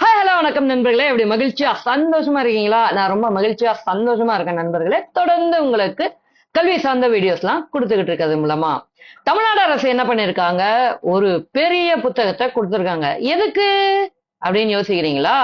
Hi hello வணக்கம் நண்பர்களே. எப்படி மகிழ்ச்சியா சந்தோஷமா இருக்கீங்களா? நான் ரொம்ப மகிழ்ச்சியா சந்தோஷமா இருக்கேன் நண்பர்களே. தொடர்ந்து உங்களுக்கு கல்வி சார்ந்த வீடியோஸ்லாம் கொடுத்துக்கிட்டு இருக்கிறது மூலமா. தமிழ்நாடு அரசு என்ன பண்ணிருக்காங்க? ஒரு பெரிய புத்தகத்தை கொடுத்துருக்காங்க. எதுக்கு? அப்படின்னு யோசிக்கிறீங்களா?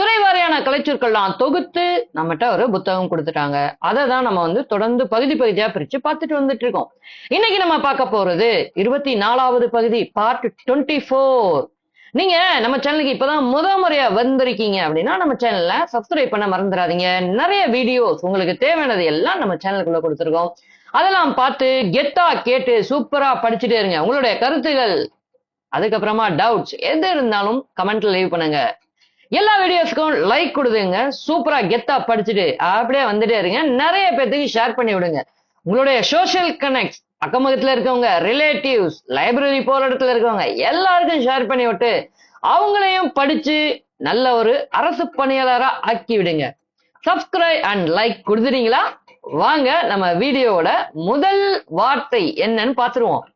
துறை வாரியான கலைச்சொற்கள்லாம் தொகுத்து நம்மகிட்ட ஒரு புத்தகம் கொடுத்துட்டாங்க. அதை தான் நம்ம வந்து தொடர்ந்து பகுதி பகுதியா பிரிச்சு பார்த்துட்டு வந்துட்டு இருக்கோம். இன்னைக்கு நம்ம பார்க்க போறது இருபத்தி நாலாவது பகுதி பார்ட் டுவெண்ட்டி ஃபோர் நீங்க நம்ம சேனலுக்கு இப்பதான் முத முறையா வந்திருக்கீங்க அப்படின்னா நம்ம சேனல்ல சப்ஸ்கிரைப் பண்ண மறந்துடாதீங்க. நிறைய வீடியோஸ் உங்களுக்கு தேவையானது எல்லாம் நம்ம சேனலுக்குள்ள கொடுத்துருக்கோம். அதெல்லாம் பார்த்து கெத்தா கேட்டு சூப்பரா படிச்சுட்டே இருங்க. உங்களுடைய கருத்துகள் அதுக்கப்புறமா டவுட்ஸ் எது இருந்தாலும் கமெண்ட்ல லீவ் பண்ணுங்க. எல்லா வீடியோஸ்க்கும் லைக் கொடுதுங்க சூப்பரா கெத்தா படிச்சுட்டு அப்படியே வந்துட்டே இருங்க. நிறைய பேர்த்துக்கு ஷேர் பண்ணி விடுங்க உங்களுடைய சோஷியல் கனெக்ட் அக்கம்பக்கத்துல இருக்கவங்க ரிலேட்டிவ்ஸ் லைப்ரரி போற இடத்துல இருக்கவங்க எல்லாருக்கும் ஷேர் பண்ணி விட்டு அவங்களையும் படிச்சு நல்ல ஒரு அரசு பணியாளரா ஆக்கி விடுங்க. சப்ஸ்கிரைப் அண்ட் லைக் கொடுத்துறீங்களா வாங்க நம்ம வீடியோவோட முதல் வார்த்தை என்னன்னு பார்த்துருவோம்.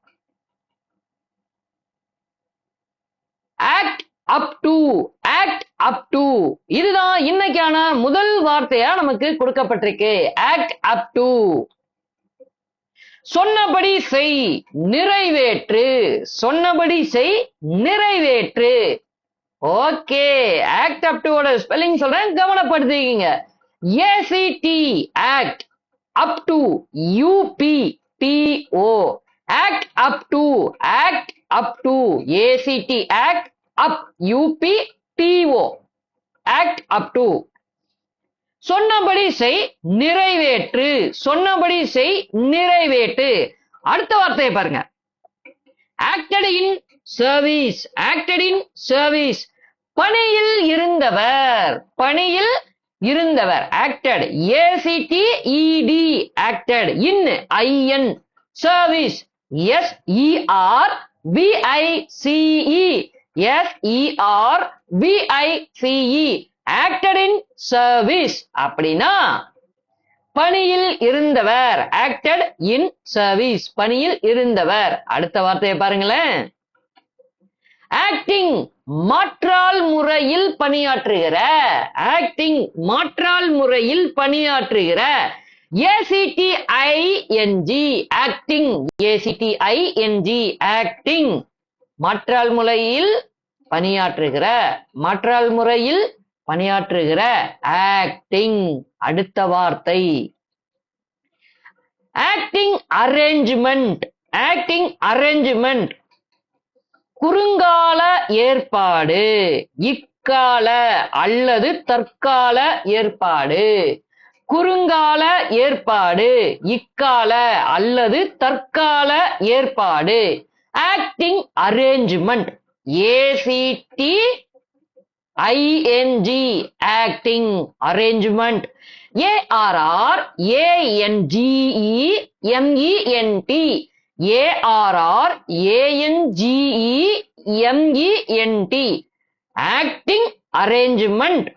Act up to act up to இதுதான் இன்னைக்கான முதல் வார்த்தையா நமக்கு கொடுக்கப்பட்டிருக்கு. ஆக்ட் அப் டு சொன்னபடி செய் நிறைவேற்று. சொன்னபடி செய் நிறைவேற்று. ஓகே ஆக்ட் அப் டுவோட ஸ்பெல்லிங் சொல்றேன் கவனப்படுத்திக்கீங்க. A C T act up to U P T O act up to act up to A C T act up U P T O act up to சொன்னபடி செய் நிறைவேற்று. சொன்னபடி செய் நிறைவேற்று. அடுத்த வார்த்தையை பாருங்க. Acted in service acted in service பணியில் இருந்தவர். பணியில் இருந்தவர். Acted A C T E D acted in I N service S E R V I C E S E R V I C E acted in service அப்படின்னா பணியில் இருந்தவர் acted in service பணியில் இருந்தவர். அடுத்த வார்த்தையை பாருங்களேன். Acting மாற்றால் முறையில் பணியாற்றுகிற acting மாற்றால் முறையில் பணியாற்றுகிற ஏசிடிஐஎன்ஜி ஆக்டிங் ஏசிடிஐஎன்ஜி ஆக்டிங் மாற்றால் முறையில் பணியாற்றுகிற மாற்றால் முறையில் பணியாற்றுகிற ஆக்டிங் அடுத்த வார்த்தை. ஆக்டிங் அரேஞ்ச்மெண்ட் ஆக்டிங் அரேஞ்ச்மெண்ட் குறுங்கால ஏற்பாடு இக்கால அல்லது தற்கால ஏற்பாடு. குறுங்கால ஏற்பாடு இக்கால அல்லது தற்கால ஏற்பாடு. Acting arrangement A C T I N G acting arrangement A R R A N G E M E N T A R R A N G E M E N T acting arrangement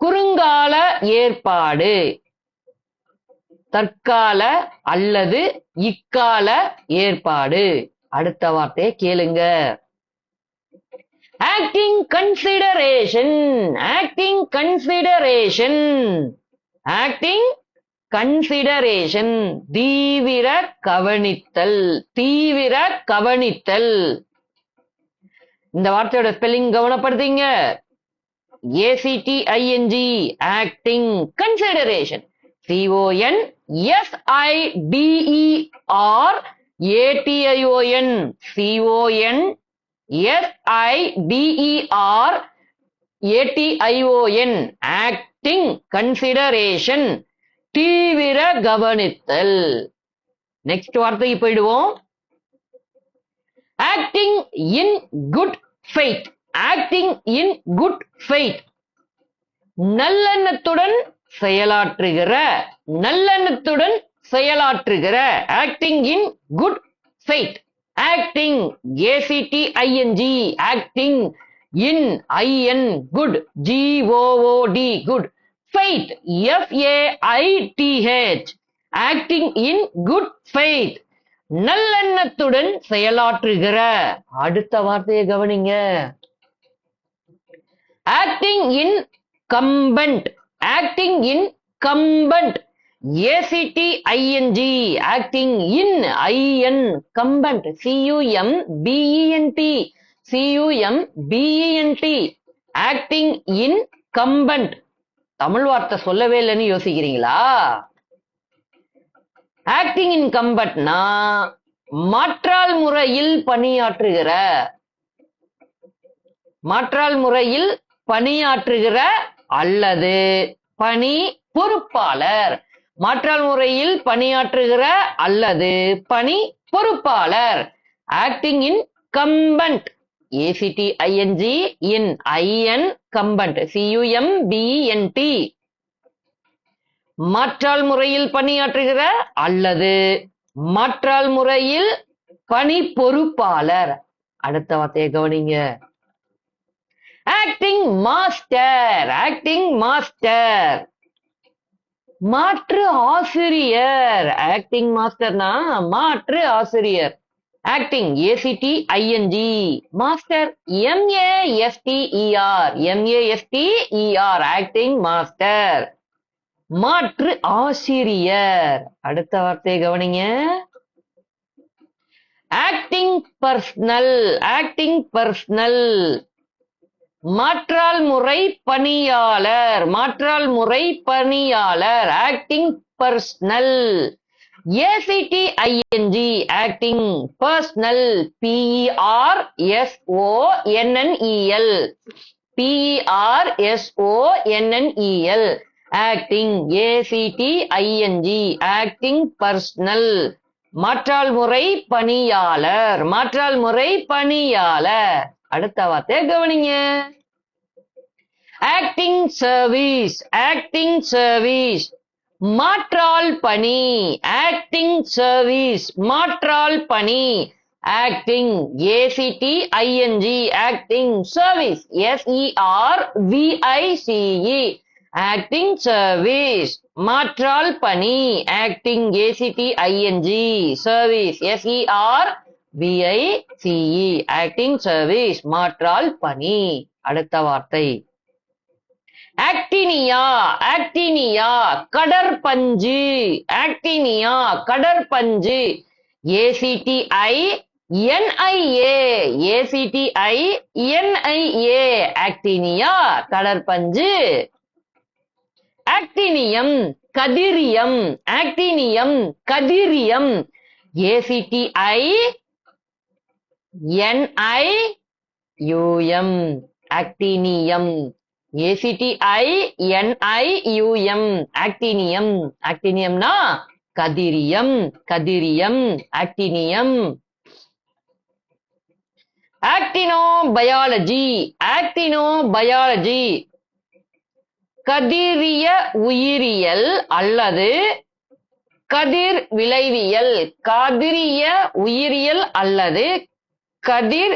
குறுங்கால ஏற்பாடு. தற்கால அல்லது இக்கால ஏற்பாடு. அடுத்த வார்த்தையை கேளுங்க. Acting consideration acting consideration acting consideration தீவிர கவனித்தல். தீவிர கவனித்தல். இந்த வார்த்தையோட spelling கவனப்படுத்தீங்க. A C T I N G acting consideration C O N S I D E R A T I O N C O N S I D E R A T I O N acting consideration தீவிர கவனித்தல். Next வார்த்தைக்கு போயிடுவோம். Acting in good faith acting in good faith நல்லெண்ணத்துடன் செயலாற்றுகிற நல்லெண்ணத்துடன் செயலாற்றுகிற. Acting in good faith acting A C T I N G acting in I N good G O O D good faith F A I T H acting in good faith நல்லெண்ணத்துடன் செயலாற்றுகிற. அடுத்த வார்த்தையை கவனிங்க. Acting incumbent acting incumbent A C T I N G acting in I N cumbent C U M B E N T C U M B E N T acting incumbent Tamil வார்த்தை சொல்லவே இல்லைன்னு யோசிக்கிறீங்களா? Acting in கம்பட்னா மாற்றால் முறையில் பணியாற்றுகிற மாற்றால் முறையில் பணியாற்றுகிற அல்லது பணி பொறுப்பாளர். மாற்றால் முறையில் பணியாற்றுகிற அல்லது பணி பொறுப்பாளர். Acting incumbent A C T I N G in I N cumbent C U M B N T மாற்றால் முறையில் பணியாற்றுகிற அல்லது மாற்றால் முறையில் பணி பொறுப்பாளர். அடுத்த வார்த்தையை கவனிங்க. ஆக்டிங் மாஸ்டர் ஆக்டிங் மாஸ்டர் மாற்று ஆசிரியர். ஆக்டிங் மாஸ்டர்னா மாற்று ஆசிரியர். Acting A C T I N G master M A S T E R M A S T E R acting master மாற்று ஆசிரியர். அடுத்த வார்த்தையை கவனிங்க. ஆக்டிங் பர்சனல் ஆக்டிங் பர்சனல் மாற்றால் முறை பணியாளர் மாற்றால் முறை பணியாளர் acting personnel A C T I N G acting personnel P E R S O N N E L P E R S O N N E L acting A C T I N G acting personnel மாற்றால் முறை பணியாளர் மாற்றால் முறை பணியாளர். அடுத்த வார்த்தையை கவனிங்க. Acting service acting service மாற்றால் பணி ஆக்டிங் சர்வீஸ் மாற்றால் பணி. Acting A C T I N G acting service S E R V I C E acting service மாற்றால் பணி acting A C T I N G service S E R V I C E acting service மாற்றால் பணி. அடுத்த வார்த்தை. Actinia actinia கடற்பஞ்சு. Actinia கடற்பஞ்சு. A C T I N I A A C T I N I A actinia கடற்பஞ்சு. Actinium கதிரியம். Actinium கதிரியம். A C T I N I U M actinium A C T I N I actinium ஆக்டினியம்னா கதிரியம் கதிரியம் actinium actinobiology actinobiology கதிரிய உயிரியல் அல்லது கதிர் விளைவியல் கதிரிய உயிரியல் அல்லது கதிர்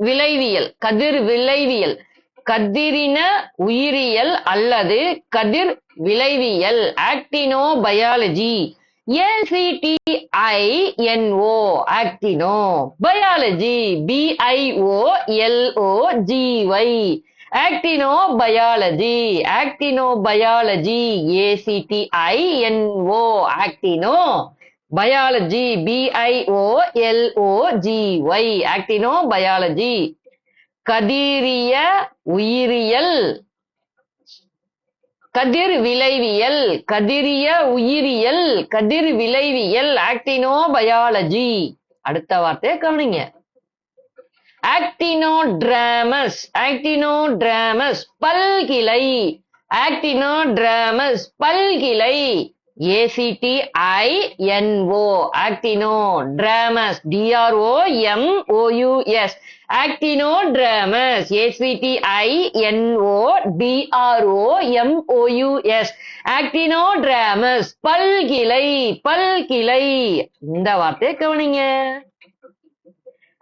விளைவியல் கதிர் விளைவியல். கதிரின உயிரியல் அல்லது கதிர் விளைவியல் actinobiology A C T I N O actinobiology B I O L O G Y actinobiology actinobiology A C T I N O actino. Biology B I O L O actinobiology கதிரிய உயிரியல் கதிர் விளைவியல் கதிரிய உயிரியல் கதிர் விளைவியல் actino biology அடுத்த வார்த்தையை கவனிங்க actinodromous actinodromous பல்கிளை actinodromous பல்கிளை A C T I N O actinodromous D R O M actino actinodromous A C T I N O D R O M actinodromous பல்கிளை பல்கிளை இந்த வார்த்தையை கவனிங்க.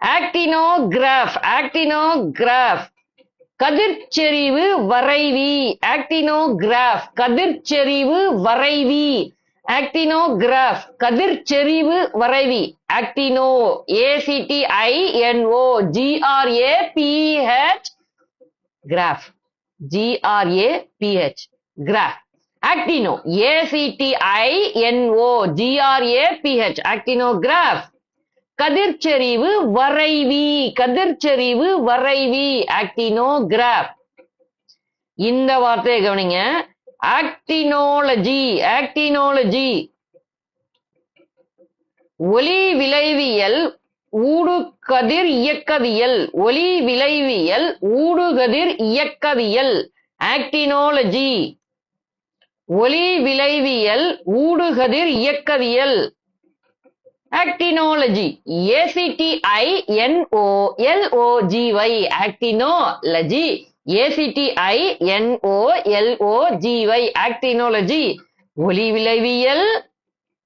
ஆக்டினோகிராஃப் ஆக்டினோகிராஃப் கதிர்ச்செறிவு வரைவி. ஆக்டினோகிராஃப் கதிர்ச்செறிவு வரைவி. ஆக்டினோகிராஃப் கதிர்ச்செறிவு வரைவி. Actino A C T I N O G R A P H graph G R A P H graph actino A C T I N O G R A P H actinograph கதிர்ச்செறிவு வரைவி கதிர்ச்செறிவு வரைவி actinograph இந்த வார்த்தையை கவனிங்க. ஆக்டினோலஜி ஆக்டினோலஜி ஒலி விளைவியல் ஊடுகதிர் இயக்கவியல். ஒலி விளைவியல் ஊடுகதிர் இயக்கவியல். ஆக்டினோலஜி ஒலி விளைவியல் ஊடுகதிர் இயக்கவியல். Actinology A C T I N O L O G Y actinology A C T I N O L O G Y actinology ஒலி விளைவியல்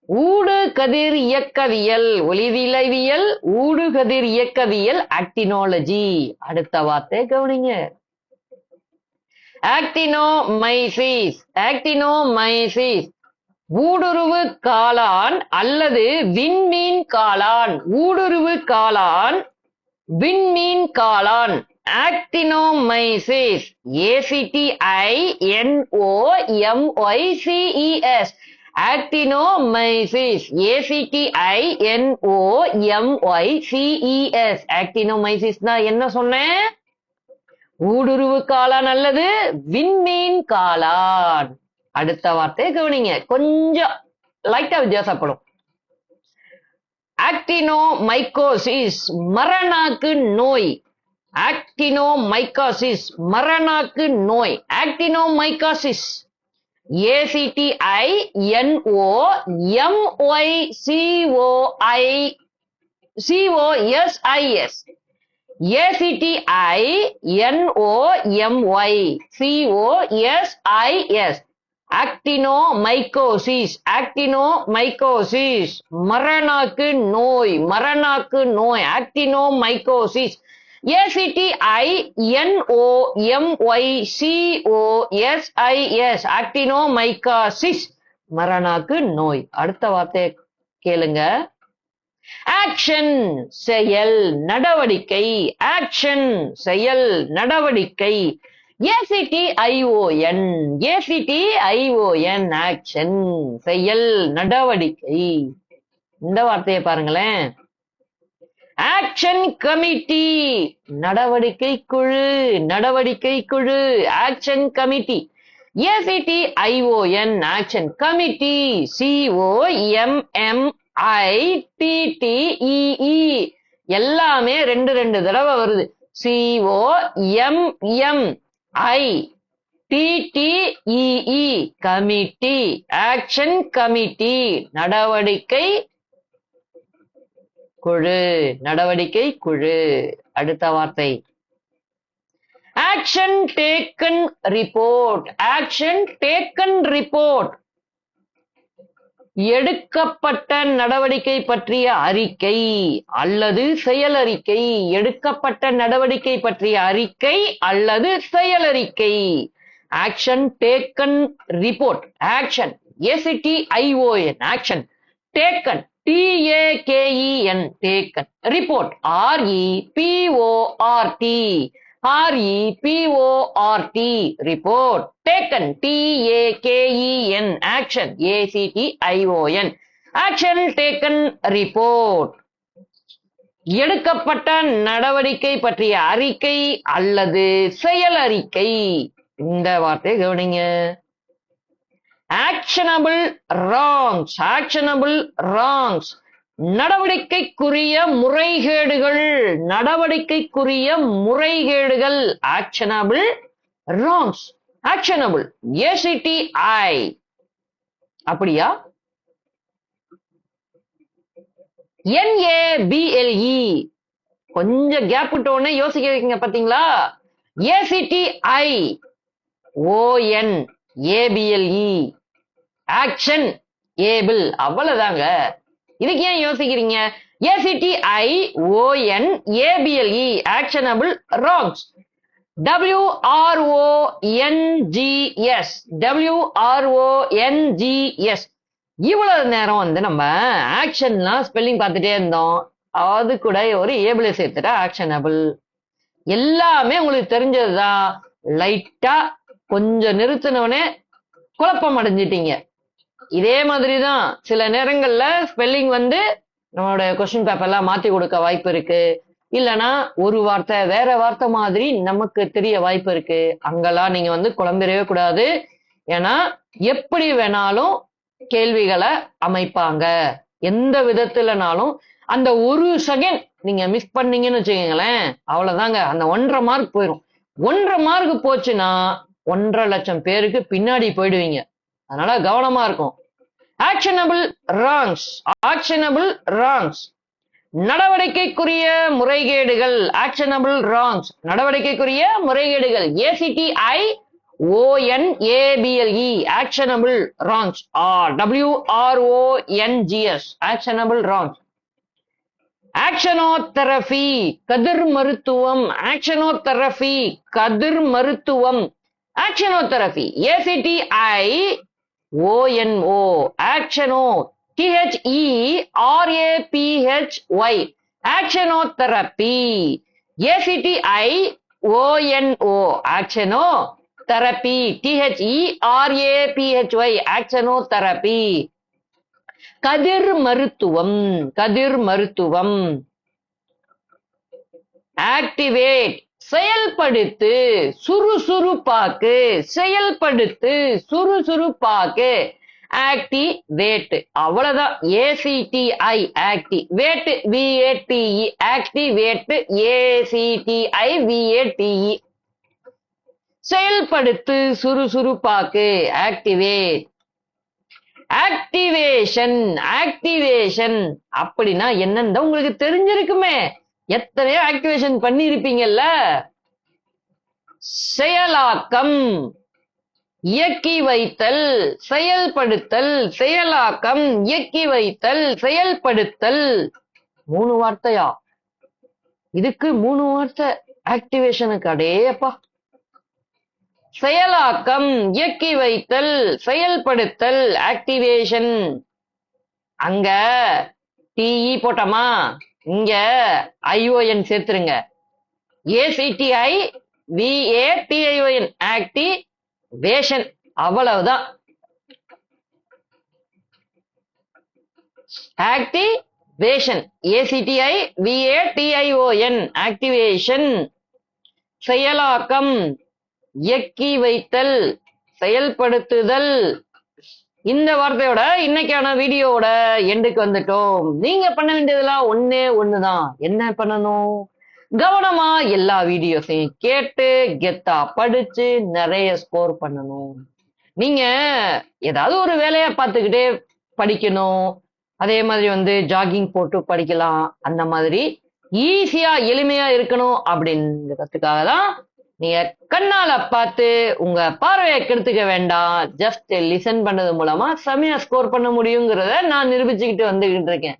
ஊடு கதிர் இயக்கவியல் ஒளி விளைவியல் ஊடு கதிர் இயக்கவியல். ஆக்டினோலஜி அடுத்த வார்த்தை கவனிங்க. ஆக்டினோமைசிஸ் ஆக்டினோமைசிஸ் ஊடுருவு காளான் அல்லது விண்மீன் காளான். ஊடுருவு காளான் விண்மீன் காளான். Actinomyces A C T I N O M Y C E S actinomyces A C T I N O M Y C E S ஆக்டினோமைசிஸ்னா என்ன சொன்னேன் ஊடுருவு காளான் அல்லது விண்மீன் காளான். அடுத்த வார்த்தை கவனிங்க. கொஞ்சம் லைட்டா வித்தியாசப்படும். ஆக்டினோ மைக்கோசிஸ் மரணாக்கு நோய். ஆக்டினோ மைக்காசிஸ் மரணாக்கு நோய் actinomycosis A C T I N O M Y C O I C O S I S A C T I N O M Y C O S I S actinomycosis actinomycosis மரணாக்கு நோய். மரணாக்கு நோய். Actinomycosis A C T I N O M Y actino actinomycosis மரணாக்கு நோய். அடுத்த வார்த்தையை கேளுங்க. Action செயல் நடவடிக்கை. Action செயல் நடவடிக்கை. A C T I O N A C T I O N action செயல் நடவடிக்கை. இந்த வார்த்தையை பாருங்களேன். ஆக்ஷன் கமிட்டி நடவடிக்கை குழு. நடவடிக்கை குழு. Action committee A C T I O N action committee C O எல்லாமே ரெண்டு ரெண்டு தடவை வருது. C O I T T E E committee action committee நடவடிக்கை குழு நடவடிக்கை குழு. அடுத்த வார்த்தை. Action taken report action taken report எடுக்கப்பட்ட நடவடிக்கை பற்றிய அறிக்கை அல்லது செயலறிக்கை. எடுக்கப்பட்ட நடவடிக்கை பற்றிய அறிக்கை அல்லது செயலறிக்கை. Action taken report action A C T I O N action taken T A K E N taken report R E P O R T R E T report taken T A K E N action A C T I O N action taken report எடுக்கப்பட்ட நடவடிக்கை பற்றிய அறிக்கை அல்லது செயல் அறிக்கை. இந்த வார்த்தையை கவனிங்க. ஆக்ஷனபிள் ராங்ஸ் ஆக்ஷனபிள் ராங்ஸ் நடவடிக்கைக்குரிய முறைகேடுகள் நடவடிக்கைக்குரிய முறைகேடுகள் actionable wrongs actionable A C T I அப்படியா? N A B L E கொஞ்சம் கேப் விட்டோடனே யோசிக்க வைக்கீங்க பாத்தீங்களா A C T I O N A B L E actionable அவ்வளவுதாங்க. இதுக்கு ஏன் யோசிக்கிறீங்க? A C T I O N A B L E actionable wrongs W R O N G S W R O N G S இவ்வளவு நேரம் வந்து நம்ம ஆக்ஷன்லாம் spelling பார்த்துட்டே இருந்தோம். அது கூட ஒரு ஏபிளை சேர்த்துட்டா ஆக்ஷனபிள் எல்லாமே உங்களுக்கு தெரிஞ்சதுதான். லைட்டா கொஞ்சம் நிறுத்தினவனே குழப்பம் அடைஞ்சிட்டீங்க. இதே மாதிரி தான் சில நேரங்கள்ல ஸ்பெல்லிங் வந்து நம்மளோட கொஸ்டின் பேப்பர்லாம் மாத்தி கொடுக்க வாய்ப்பு இருக்கு. இல்லனா ஒரு வார்த்தை வேற வார்த்தை மாதிரி நமக்கு தெரிய வாய்ப்பு இருக்கு. அங்கெல்லாம் நீங்க வந்து குழம்பிடவே கூடாது. ஏன்னா எப்படி வேணாலும் கேள்விகளை அமைப்பாங்க. எந்த விதத்துலனாலும் அந்த ஒரு செகண்ட் நீங்க மிஸ் பண்ணீங்கன்னு வச்சுக்கோங்களேன் அவ்வளவுதாங்க. அந்த ஒன்றரை மார்க் போயிடும் ஒன்றரை மார்க் போச்சுன்னா ஒன்றரை லட்சம் பேருக்கு பின்னாடி போயிடுவீங்க. அதனால கவனமா இருக்கும். ஆக்ஷனபிள் ராங்ஸ் ஆக்ஷனபிள் ராங்ஸ் நடவடிக்கைக்குரிய முறைகேடுகள். ஆக்ஷனபிள் ராங்ஸ் நடவடிக்கைக்குரிய முறைகேடுகள். A C T I O N A B L E actionable wrongs are W R O N G S actionable wrongs actinotherapy கதிர் மருத்துவம். ஆக்ஷனோதெரபி கதிர் மருத்துவம். Actinotherapy A C T I O N O actino T H E R A P H Y actinotherapy A C T I O N O actinotherapy T H E R A P H Y actinotherapy கதிர் மருத்துவம் கதிர் மருத்துவம். Activate செயல்படுத்து சுறுசுறுப்பாக்கு செயல்படுத்து சுறுசுறுப்பாக்கு. Activate அவ்வளவுதான். A C T I activate V A T E activate A C T I V A T E செயல்படுத்து சுறுசுறுப்பாக்கு. Activate activation activation அப்படின்னா என்னன்னு உங்களுக்கு தெரிஞ்சிருக்குமே. எத்தனையோ ஆக்டிவேஷன் பண்ணியிருப்பீங்கல்ல? செயலாக்கம் இயக்கி வைத்தல் செயல்படுத்தல் செயலாக்கம் இயக்கி வைத்தல் செயல்படுத்தல். மூணு வார்த்தையா? இதுக்கு மூணு வார்த்தை ஆக்டிவேஷனுக்கு அடேப்பா செயலாக்கம் இயக்கி வைத்தல் செயல்படுத்தல் ஆக்டிவேஷன் அங்க டிஇ போட்டோமா? இங்க ஐஓஎன் சேர்த்துருங்க. A C T I V A T I O N acti activation அவ்வளவுதான். Activation A C T I V A T I O N activation செயலாக்கம் இயக்கி வைத்தல் செயல்படுத்துதல் இந்த வார்த்தையோட இன்னைக்கான வீடியோவோட எண்டுக்கு வந்துட்டோம். நீங்க பண்ண வேண்டியதெல்லாம் ஒண்ணே ஒண்ணுதான். என்ன பண்ணணும்? கவனமா எல்லா வீடியோஸையும் கேட்டு கெத்தா படிச்சு நிறைய ஸ்கோர் பண்ணணும். நீங்க ஏதாவது ஒரு வேலையை பார்த்துக்கிட்டே படிக்கணும். அதே மாதிரி வந்து ஜாகிங் போட்டு படிக்கலாம். அந்த மாதிரி ஈஸியா எளிமையா இருக்கணும் அப்படின்றதுக்காக தான் நீங்க கண்ணால பார்த்து உங்க பார்வையை கெடுத்துக்க வேண்டாம். ஜஸ்ட் லிசன் பண்ணது மூலமா செமையா ஸ்கோர் பண்ண முடியுங்கிறத நான் நிரூபிச்சுக்கிட்டு வந்துகிட்டு இருக்கேன்.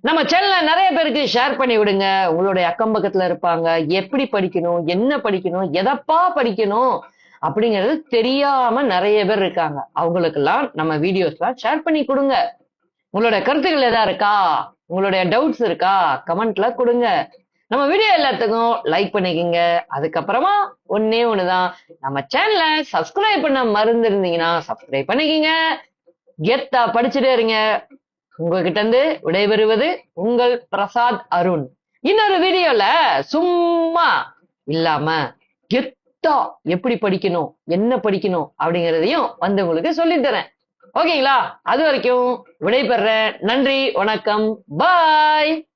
நம்ம சேனல்ல நிறைய பேருக்கு ஷேர் பண்ணி விடுங்க. உங்களுடைய அக்கம் பக்கத்துல இருப்பாங்க. எப்படி படிக்கணும்? என்ன படிக்கணும்? எதப்பா படிக்கணும்? அப்படிங்கிறது தெரியாம நிறைய பேர் இருக்காங்க. அவங்களுக்கெல்லாம் நம்ம வீடியோஸ்லாம் ஷேர் பண்ணி கொடுங்க. உங்களோட கருத்துக்கள் எதா இருக்கா? உங்களுடைய டவுட்ஸ் இருக்கா? கமெண்ட்ல கொடுங்க. நம்ம வீடியோ எல்லாத்துக்கும் லைக் பண்ணிக்கோங்க. அதுக்கப்புறமா ஒன்னே ஒண்ணுதான். நம்ம சேனலை சப்ஸ்கிரைப் பண்ண மறந்துருந்தீங்கன்னா சப்ஸ்கிரைப் பண்ணிக்கோங்க. கெத்தா படிச்சுட்டே இருங்க. உங்ககிட்ட இருந்து விடைபெறுவது உங்கள் பிரசாத் அருண். இன்னொரு வீடியோல சும்மா இல்லாம கெத்தா எப்படி படிக்கணும் என்ன படிக்கணும் அப்படிங்கறதையும் வந்து உங்களுக்கு சொல்லித்தரேன் ஓகேங்களா அது வரைக்கும் விடைபெறேன். நன்றி வணக்கம். பாய்